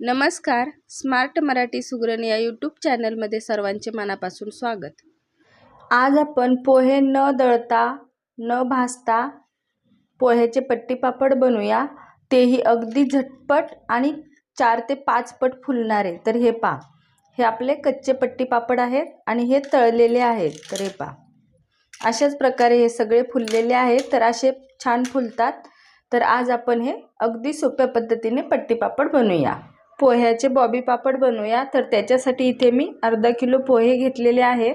नमस्कार. स्मार्ट मराठी सुगरण या यूट्यूब चॅनलमध्ये सर्वांचे मनापासून स्वागत. आज आपण पोहे न दळता न भाजता पोह्याचे पट्टी पापड बनवूया. तेही अगदी झटपट आणि चार ते पाच पट फुलणारे. तर हे पा हे आपले कच्चे पट्टी पापड आहेत आणि हे तळलेले आहेत. तर हे पा अशाच प्रकारे हे सगळे फुललेले आहेत. तर असे छान फुलतात. तर आज आपण हे अगदी सोप्या पद्धतीने पट्टी पापड बनवूया. पोह्याचे बॉबी पापड बनवूया. तर त्याच्यासाठी इथे मी अर्धा किलो पोहे घेतलेले आहेत.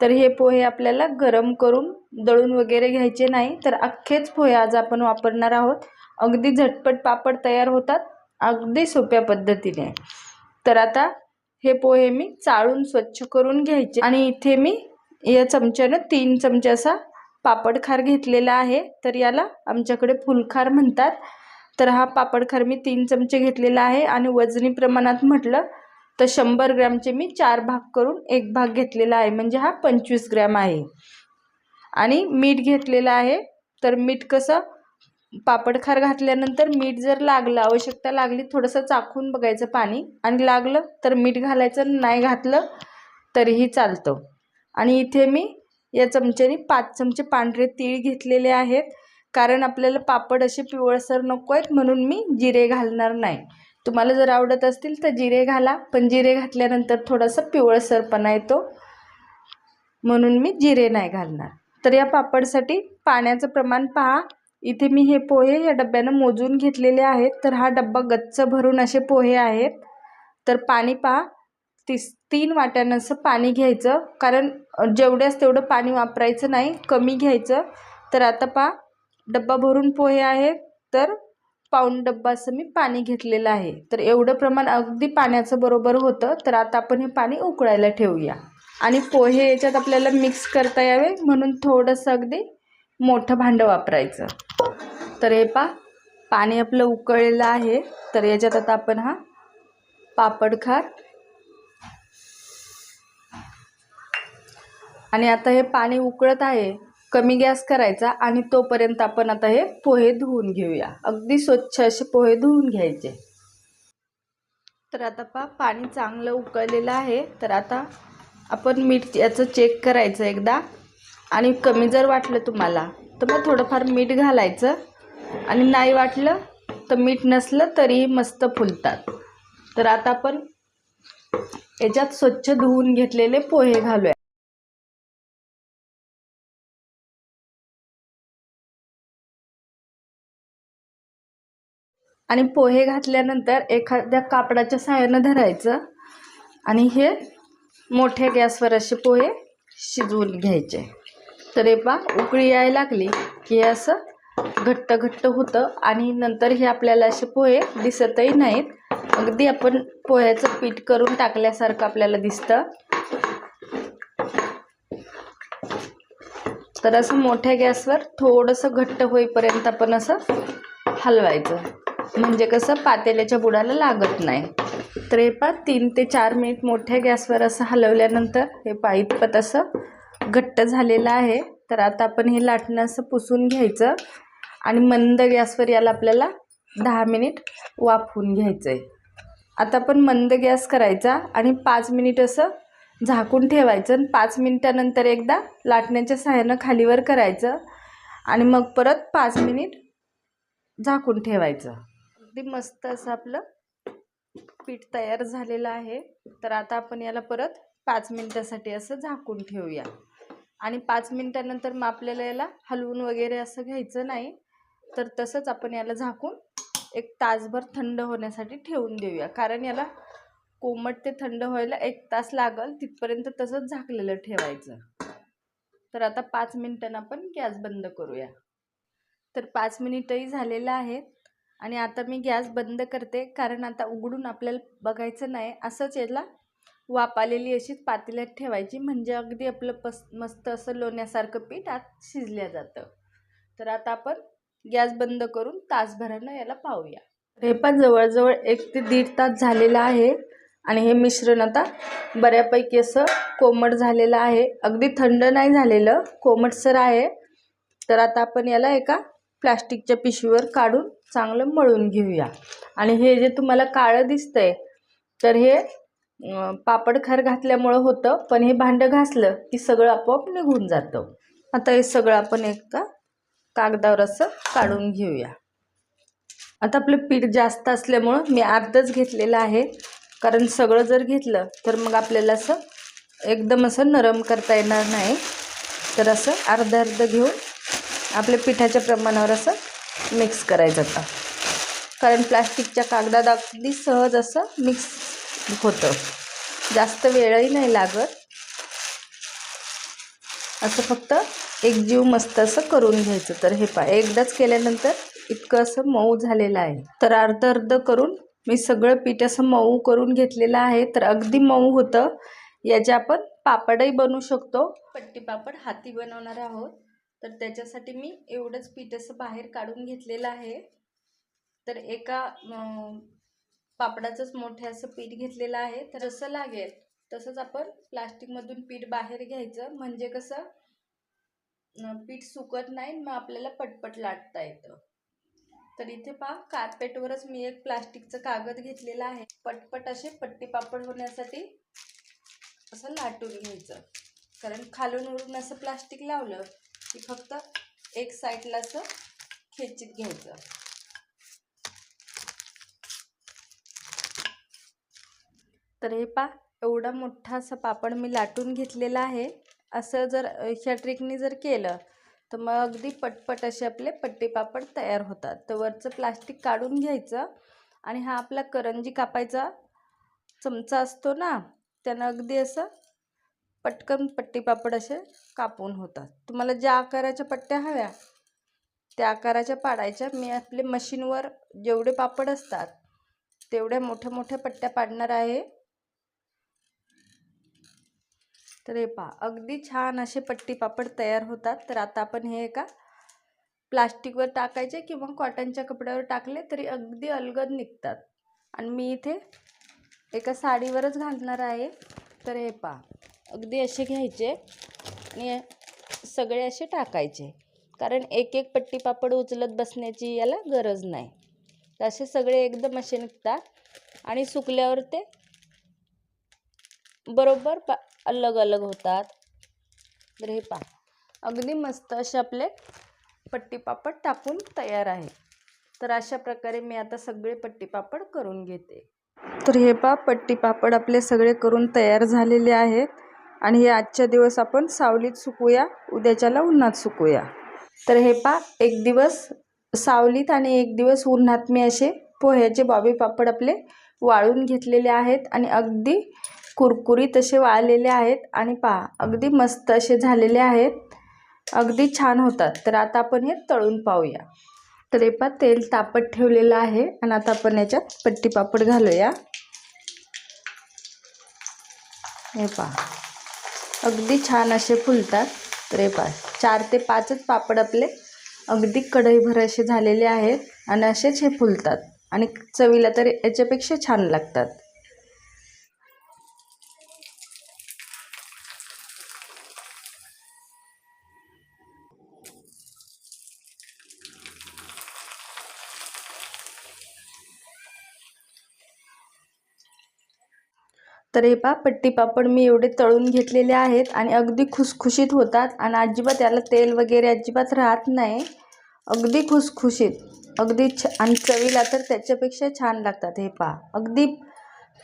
तर हे पोहे आपल्याला गरम करून दळून वगैरे घ्यायचे नाही तर अख्खेच पोहे आज आपण वापरणार आहोत. अगदी झटपट पापड तयार होतात अगदी सोप्या पद्धतीने. तर आता हे पोहे मी चाळून स्वच्छ करून घ्यायचे. आणि इथे मी या चमच्यानं तीन चमचे असा पापड खार घेतलेला आहे. तर याला आमच्याकडे फुलखार म्हणतात. तर हा पापड खार मी तीन चमचे घेतलेला आहे आणि वजनी प्रमाणात म्हटलं तर शंभर ग्रॅमचे मी चार भाग करून एक भाग घेतलेला आहे. म्हणजे हा पंचवीस ग्रॅम आहे. आणि मीठ घेतलेलं आहे. तर मीठ कसं? पापड खार घातल्यानंतर मीठ जर लागलं आवश्यकता लागली थोडंसं चाखून बघायचं पाणी. आणि लागलं तर मीठ घालायचं नाही घातलं तरीही चालतं. आणि इथे मी या चमच्याने पाच चमचे पांढरे तीळ घेतलेले आहेत. कारण आपल्याला पापड असे पिवळसर नको आहेत म्हणून मी जिरे घालणार नाही. तुम्हाला जर आवडत असतील तर जिरे घाला पण जिरे घातल्यानंतर थोडासा पिवळसरपणा येतो म्हणून मी जिरे नाही घालणार. तर या पापडसाठी पाण्याचं प्रमाण पहा. इथे मी हे पोहे या डब्यानं मोजून घेतलेले आहेत. तर हा डब्बा गच्च भरून असे पोहे आहेत. तर पाणी पहा. तीस तीन वाट्यानं असं पाणी घ्यायचं. कारण जेवढ्याच तेवढं पाणी वापरायचं नाही कमी घ्यायचं. तर आता पहा. डब्बा भरून पोहे आहेत तर पाऊण डब्बा असं मी पाणी घेतलेलं आहे. तर एवढं प्रमाण अगदी पाण्याचं बरोबर होतं तर आता आपण हे पाणी उकळायला ठेवूया. आणि पोहे याच्यात आपल्याला मिक्स करता यावे म्हणून थोडंसं अगदी मोठं भांडं वापरायचं. तर हे पा पाणी आपलं उकळलेलं आहे. तर याच्यात आता आपण हा पापड खार. आणि आता हे पाणी उकळत आहे. कमी गॅस करायचा आणि तोपर्यंत आपण आता हे पोहे धुवून घेऊया. अगदी स्वच्छ असे पोहे धुवून घ्यायचे. तर आता पा पाणी चांगलं उकळलेलं आहे. तर आता आपण मीठ याचं चेक करायचं एकदा. आणि कमी जर वाटलं तुम्हाला तर मग थोडंफार मीठ घालायचं. आणि नाही वाटलं तर मीठ नसलं तरी मस्त फुलतात. तर आता आपण याच्यात स्वच्छ धुवून घेतलेले पोहे घालूया. आणि पोहे घातल्यानंतर एखाद्या कापडाच्या साहाय्यानं धरायचं. आणि हे मोठ्या गॅसवर असे पोहे शिजवून घ्यायचे. तर हे पा उकळी यायला लागली की हे असं घट्ट घट्ट होतं आणि नंतर हे आपल्याला असे पोहे दिसतही नाहीत. अगदी आपण पोह्याचं पीठ करून टाकल्यासारखं आपल्याला दिसतं. तर असं मोठ्या गॅसवर थोडंसं घट्ट होईपर्यंत आपण असं हलवायचं. म्हणजे कसं पातेल्याच्या बुडाला लागत नाही. तर हे पा तीन ते चार मिनिट मोठ्या गॅसवर असं हलवल्यानंतर हे पा इतपत असं घट्ट झालेलं आहे. तर आता आपण हे लाटणं असं पुसून घ्यायचं आणि मंद गॅसवर याला आपल्याला दहा मिनिट वाफवून घ्यायचं आहे आता आपण मंद गॅस करायचा आणि पाच मिनिट असं झाकून ठेवायचं आणि पाच मिनिटानंतर एकदा लाटण्याच्या सहाय्यानं खालीवर करायचं आणि मग परत पाच मिनिट झाकून ठेवायचं. अगदी मस्त असं आपलं पीठ तयार झालेलं आहे. तर आता आपण याला परत पाच मिनटासाठी असं झाकून ठेवूया. आणि पाच मिनटानंतर मग आपल्याला याला हलवून वगैरे असं घ्यायचं नाही. तर तसंच आपण याला झाकून एक तासभर थंड होण्यासाठी ठेवून देऊया. कारण याला कोमट ते थंड व्हायला एक तास लागल तिथपर्यंत तसंच झाकलेलं ठेवायचं. तर आता पाच मिनिटांनं आपण गॅस बंद करूया. तर पाच मिनिटही झालेलं आहे आणि आता मी गॅस बंद करते कारण आता उघडून आपल्याला बघायचं नाही. असंच याला वाप आलेली अशीच पातेल्यात ठेवायची म्हणजे अगदी आपलं पस मस्त असं लोण्यासारखं पीठ आत शिजल्या जातं. तर आता आपण गॅस बंद करून तासभरानं याला पाहूया. हे पण जवळजवळ एक ते दीड तास झालेला आहे आणि हे मिश्रण आता बऱ्यापैकी असं कोमट झालेलं आहे. अगदी थंड नाही झालेलं कोमटसर आहे. तर आता आपण याला एका प्लास्टिकच्या पिशवीवर काढून चांगलं मळून घेऊया. आणि हे जे तुम्हाला काळं दिसतंय तर हे पापड खार घातल्यामुळं होतं पण हे भांडं घासलं की सगळं आपोआप निघून जातं. आता हे सगळं आपण एका कागदावर असं काढून घेऊया. आता आपलं पीठ जास्त असल्यामुळं मी अर्धच घेतलेलं आहे. कारण सगळं जर घेतलं तर मग आपल्याला असं एकदम असं नरम करता येणार नाही. तर असं अर्धं अर्ध घेऊन आपल्या पिठाच्या प्रमाणावर असं मिक्स करायचं आता. कारण प्लास्टिकच्या कागदात अगदी सहज असं मिक्स होतं. जास्त वेळही नाही लागत. असं फक्त एक जीव मस्त असं करून घ्यायचं. तर हे पा एकदाच केल्यानंतर इतकं असं मऊ झालेलं आहे. तर अर्ध अर्ध करून मी सगळं पीठ असं मऊ करून घेतलेलं आहे. तर अगदी मऊ होतं. याचे आपण पापडही बनवू शकतो. पट्टी पापड हाती बनवणार आहोत. तर त्याच्यासाठी मी एवढंच पीठ असं बाहेर काढून घेतलेलं आहे. तर एका पापडाचंच मोठे असं पीठ घेतलेलं आहे. तर असं लागेल तसंच आपण प्लास्टिकमधून पीठ बाहेर घ्यायचं. म्हणजे कसं पीठ सुकत नाही मग आपल्याला पटपट लाटता येतं. तर इथे पहा कार्पेटवरच मी एक प्लास्टिकचं कागद घेतलेला आहे. पटपट असे पट्टी पापड होण्यासाठी असं लाटून घ्यायचं. कारण खालून वरून असं प्लास्टिक लावलं की फक्त एक साईडला असं खेचीत घ्यायचं. तर हे पा एवढा मोठा असा पापड मी लाटून घेतलेला आहे. असं जर ह्या ट्रिकनी जर केलं तर मग अगदी पटपट असे आपले पट्टी पापड तयार होतात. तर वरचं प्लास्टिक काढून घ्यायचं आणि हा आपला करंजी कापायचा चमचा असतो ना त्यानं अगदी असं पटकन पट्टी पापड असे कापून होतात. तुम्हाला ज्या आकाराच्या पट्ट्या हव्या त्या आकाराच्या पाडायच्या. मी आपले मशीनवर जेवढे पापड असतात तेवढ्या मोठ्या मोठ्या पट्ट्या पाडणार आहे. तर हे पहा अगदी छान असे पट्टी पापड तयार होतात. तर आता आपण हे एका प्लास्टिकवर टाकायचे किंवा कॉटनच्या कपड्यावर टाकले तरी अगदी अलगद निघतात. आणि मी इथे एका साडीवरच घालणार आहे. तर हे पहा अगदी असे घ्यायचे आणि सगळे असे टाकायचे. कारण एक एक पट्टी पापड उचलत बसण्याची याला गरज नाही. तर असे सगळे एकदम असे निघतात आणि सुकल्यावर ते बरोबर पा अलग अलग होतात. तर हे पा अगदी मस्त असे आपले पट्टी पापड टाकून तयार आहे. तर अशा प्रकारे मी आता सगळे पट्टी पापड करून घेते. तर हे पा पट्टी पापड आपले सगळे करून तयार झालेले आहेत. आणि हे आजच्या दिवस आपण सावलीत सुकूया उद्याच्याला उन्हात सुकूया. तर हे पा एक दिवस सावलीत आणि एक दिवस उन्हात मी असे पोह्याचे बॉबी पापड आपले वाळून घेतलेले आहेत आणि अगदी कुरकुरीत असे वाळलेले आहेत आणि पहा अगदी मस्त असे झालेले आहेत. अगदी छान होतात. तर आता आपण हे तळून पाहूया. तर हे पा तेल तापत ठेवलेलं आहे आणि आता आपण याच्यात पट्टी पापड घालूया. हे पहा. अगदी छान असे फुलतात. तर हे चार ते पाचच पापड आपले अगदी कढईभर असे झालेले आहेत आणि असेच हे फुलतात. आणि चवीला तर याच्यापेक्षा छान लागतात. तर हे पहा पट्टी पापड मी एवढे तळून घेतलेले आहेत आणि अगदी खुसखुशीत होतात आणि अजिबात याला तेल वगैरे अजिबात राहत नाही. अगदी खुसखुशीत अगदी छ आणि चवीला तर त्याच्यापेक्षा छान लागतात हे पहा. अगदी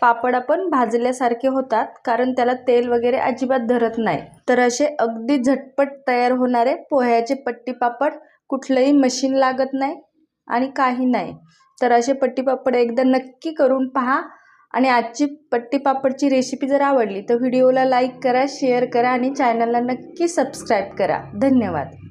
पापड आपण भाजल्यासारखे होतात कारण त्याला तेल वगैरे अजिबात धरत नाही. तर असे अगदी झटपट तयार होणारे पोह्याचे पट्टी पापड कुठलंही मशीन लागत नाही आणि काही नाही. तर असे पट्टी पापड एकदा नक्की करून पहा. आणि आजची पट्टी पापडची रेसिपी जर आवडली तर व्हिडिओला लाईक करा शेअर करा आणि चॅनलला नक्की सबस्क्राईब करा. धन्यवाद.